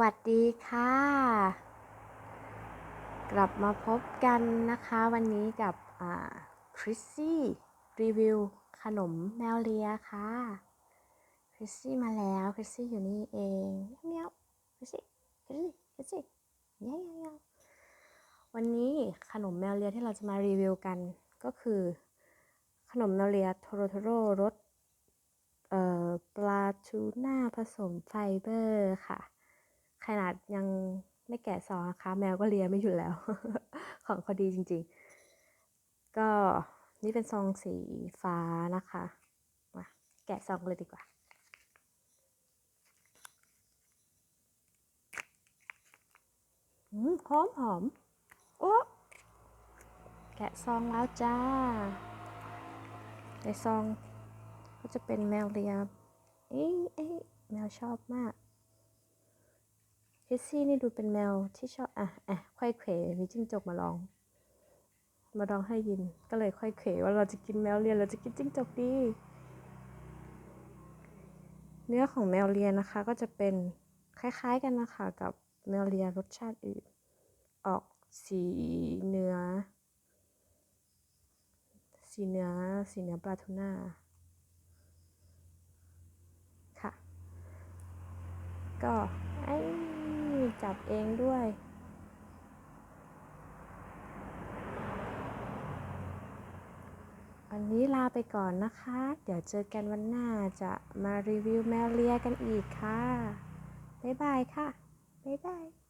วัสดีค่ะ กลับมาพบกันนะคะวันนี้กับคริสซี่รีวิวขนมแมวเลียค่ะคริสซี่มาแล้วคริสซี่อยู่นี่เองเมียวคริสซี่คริสซี่คริสซี่เงี้ยเงี้ยวันนี้ขนมแมวเลียที่เราจะมารีวิวกันก็คือ ขนมแมวเลียโทโรโทโรรสปลาทูน่าผสมไฟเบอร์ค่ะ ขนาดยังไม่แกะซองนะคะ แมวก็เลียไม่หยุดแล้ว ของเขาดีจริงๆ ก็นี่เป็นซองสีฟ้านะคะมาแกะซองเลยดีกว่า หอมหอมโอ้แกะซองแล้วจ้า ในซองก็จะเป็นแมวเลียเอ้ยเอ้ยแมวชอบมาก คิสซี่นี่ดูเป็นแมวที่ชอบอะอะค่อยเขวมีจิ้งจกมาลอง มาลองให้ยิน ก็เลยค่อยเขวว่าเราจะกินแมวเลียนเราจะกินจิ้งจกดี เนื้อของแมวเลียนนะคะ ก็จะเป็นคล้ายๆกันนะคะกับแมวเลียรสชาติอื่น ออกสีเนื้อ สีเนื้อ สีเนื้อปลาทูน่าค่ะ ก็ จับเองด้วยวันนี้ลาไปก่อนนะคะ เดี๋ยวเจอกันวันหน้าจะมารีวิวแมวเลียกันอีกค่ะ บ๊ายบายค่ะ บ๊ายบาย